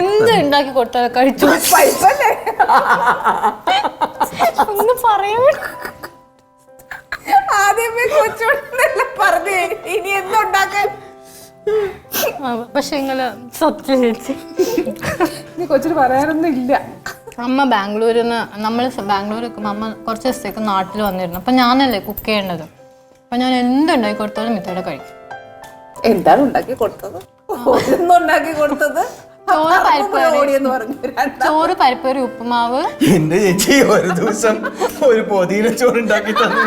എന്ത് ഉണ്ടാക്കി കൊടുത്താൽ കഴിച്ചു? ഒന്ന് പറയാൻ ആദ്യമേ കൊച്ചുകൊണ്ടെല്ലാം പറഞ്ഞേ ഇനി എന്തുണ്ടാക്കാൻ? പക്ഷെ നിങ്ങൾ സത്യം ചേച്ചി നീ കൊച്ചിന് പറയാനൊന്നും ഇല്ല. അമ്മ ബാംഗ്ലൂരിൽ നിന്ന് നമ്മൾ ബാംഗ്ലൂർ അമ്മ കുറച്ച് ദിവസത്തേക്ക് നാട്ടിൽ വന്നിരുന്നു. അപ്പം ഞാനല്ലേ കുക്ക് ചെയ്യേണ്ടത്? അപ്പം ഞാൻ എന്തുണ്ടാക്കി കൊടുത്താലും മിത്തയുടെ കഴിക്കും. എന്താണ് ഉണ്ടാക്കി കൊടുത്തത്? ഒന്നും ഉണ്ടാക്കി കൊടുത്തത് ചോറ് പരിപ്പ് ചോറ് പരിപ്പേറി ഉപ്പുമാവ്. എന്റെ ചേച്ചി ഒരു ദിവസം ഒരു പൊതിയില ചോറുണ്ടാക്കി തന്നു.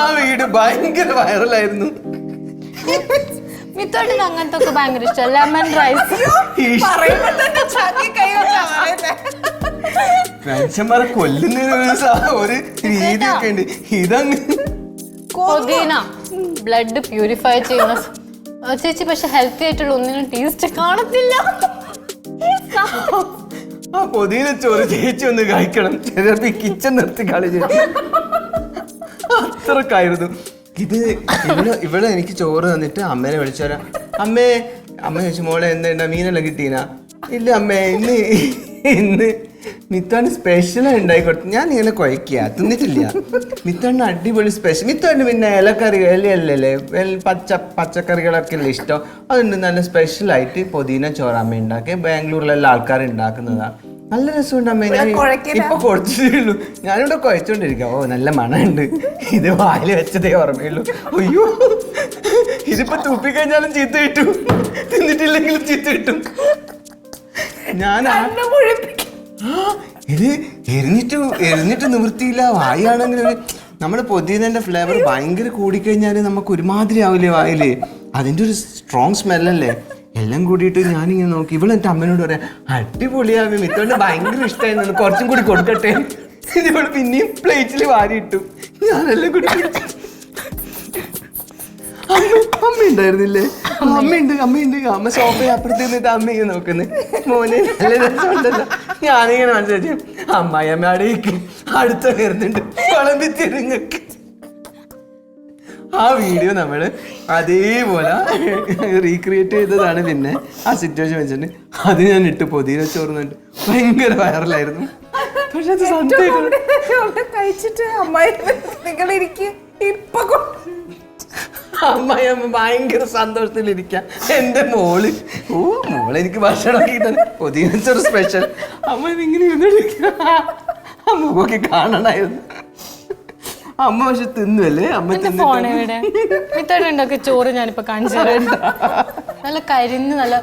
ആ വീട് ഭയങ്കര വൈറലായിരുന്നു. മിത്തോട്ടിന് അങ്ങനത്തെ ഒക്കെ ഭയങ്കര ഇഷ്ടം. Lemon rice. മനുഷ്യന്മാരെ കൊല്ലുന്ന ഒരു ഒരു രീതിയൊക്കെ ഉണ്ട്. ഇതങ്ങ് പുതിന ബ്ലഡ് പ്യൂരിഫൈ ചെയ്യുന്ന ചേച്ചി പക്ഷെ ഹെൽത്തി ആയിട്ടുള്ള ഒന്നിനും ടേസ്റ്റ് കാണത്തില്ല. ആ പൊതിയില ചോറ് ചേച്ചി ഒന്ന് കഴിക്കണം. ചിലപ്പോ കിച്ചൺ നിർത്തി കളി ചേച്ചി അത്രക്കായിരുന്നു. ഇത് ഇവിടെ ഇവിടെ എനിക്ക് ചോറ് തന്നിട്ട് അമ്മേനെ വിളിച്ചു വരാം അമ്മേ അമ്മ ചോദിച്ചു മോളെ എന്താ മീനെല്ലാം കിട്ടീനാ? ഇല്ല അമ്മേ ഇന്ന് ഇന്ന് മിത്തോണ്ട് സ്പെഷ്യൽ ഉണ്ടായി കൊടുത്തു. ഞാൻ ഇങ്ങനെ കുഴക്കുക തിന്നിട്ടില്ല. മിത്തോണ്ട് അടിപൊളി സ്പെഷ്യൽ മിത്തോണ്ട് പിന്നെ ഇലക്കറി ഇലയല്ലേ പച്ച പച്ചക്കറികളൊക്കെ അല്ലേ ഇഷ്ടം. അതുകൊണ്ട് നല്ല സ്പെഷ്യലായിട്ട് പുതിന ചോറാമ്മ ഉണ്ടാക്കി. ബാംഗ്ലൂരിലെല്ലാം ആൾക്കാർ ഉണ്ടാക്കുന്നതാണ് നല്ല രസമുണ്ട് അമ്മേ. ഞാൻ. ഇപ്പൊ ഉള്ളൂ ഞാനിവിടെ കുഴച്ചോണ്ടിരിക്കാം ഓ നല്ല മണമുണ്ട്. ഇത് വായിൽ വെച്ചതേ ഓർമ്മയുള്ളൂ. അയ്യോ. ഇതിപ്പോ തുപ്പിക്കഴിഞ്ഞാലും ചീത്ത കിട്ടും. തിന്നിട്ടില്ലെങ്കിലും ചീത്ത കിട്ടും. ഞാൻ ഇത് എരിഞ്ഞിട്ട് എരിഞ്ഞിട്ട് നിവൃത്തിയില്ല. വായാണെങ്കിൽ നമ്മുടെ പൊതിയതിന്റെ ഫ്ലേവർ ഭയങ്കര കൂടിക്കഴിഞ്ഞാൽ നമുക്ക് ഒരുമാതിരി ആവില്ലേ വായിൽ? അതിന്റെ ഒരു സ്ട്രോങ് സ്മെല്ലല്ലേ എല്ലാം കൂടിയിട്ട് ഞാനിങ്ങനെ നോക്കി. ഇവൾ എന്റെ അമ്മനോട് പറയാം അടിപൊളിയാവും ഇത്തോണ്ട് ഭയങ്കര ഇഷ്ടമായിരുന്നു കുറച്ചും കൂടി കൊടുക്കട്ടെ. ഇവൾ പിന്നെയും പ്ലേറ്റിൽ വാരിയിട്ടു. ഞാനെല്ലാം കൂടി അമ്മ ഉണ്ടായിരുന്നില്ലേ? അമ്മയുണ്ട് അമ്മയുണ്ട്. അമ്മ സോഫയിൽ അപ്പുറത്ത് നിന്നിട്ട് അമ്മ ഇങ്ങനെ നോക്കുന്നത് മോനെ നല്ല രസമുണ്ടല്ലോ. ഞാനിങ്ങനെ മനസ്സിലാക്കി. അമ്മായി അമ്മ അടയിക്കും അടുത്ത വരുന്നുണ്ട്. വിളമ്പി തിരിഞ്ഞൊക്കെ ആ വീഡിയോ നമ്മൾ അതേപോലെ റീക്രിയേറ്റ് ചെയ്തതാണ് പിന്നെ ആ സിറ്റുവേഷൻ വെച്ചിട്ട്. അത് ഞാൻ ഇട്ട് പൊതിയെ ചോർന്നുണ്ട് ഭയങ്കര വൈറലായിരുന്നു പക്ഷെ അത് സത്യം കഴിച്ചിട്ട് അമ്മായി നിങ്ങൾ ഇപ്പൊ അമ്മയമ്മ ഭയങ്കര സന്തോഷത്തിലിരിക്കാം. എന്റെ മോൾ. ഓ മോൾ എനിക്ക് ഭക്ഷണം പൊതിയൊരു സ്പെഷ്യൽ അമ്മ ഇതിങ്ങനെ ഇരുന്നിരിക്കുക അമ്മയ്ക്ക് കാണണമായിരുന്നു അമ്മ പക്ഷെ തിന്നുവല്ലേ? അമ്മ മിത്തോട്ട് ചോറ് ഞാനിപ്പോ കാണിച്ചു നല്ല കരിഞ്ഞ് നല്ല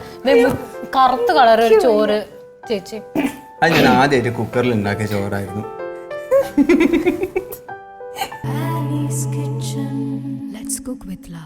കറുത്ത കളർ ഒരു ചോറ്. ചേച്ചി. അത് ഞാൻ ആദ്യമായിട്ട് കുക്കറിൽ ഉണ്ടാക്കിയ ചോറായിരുന്നു. Alice Kitchen. Let's cook with love.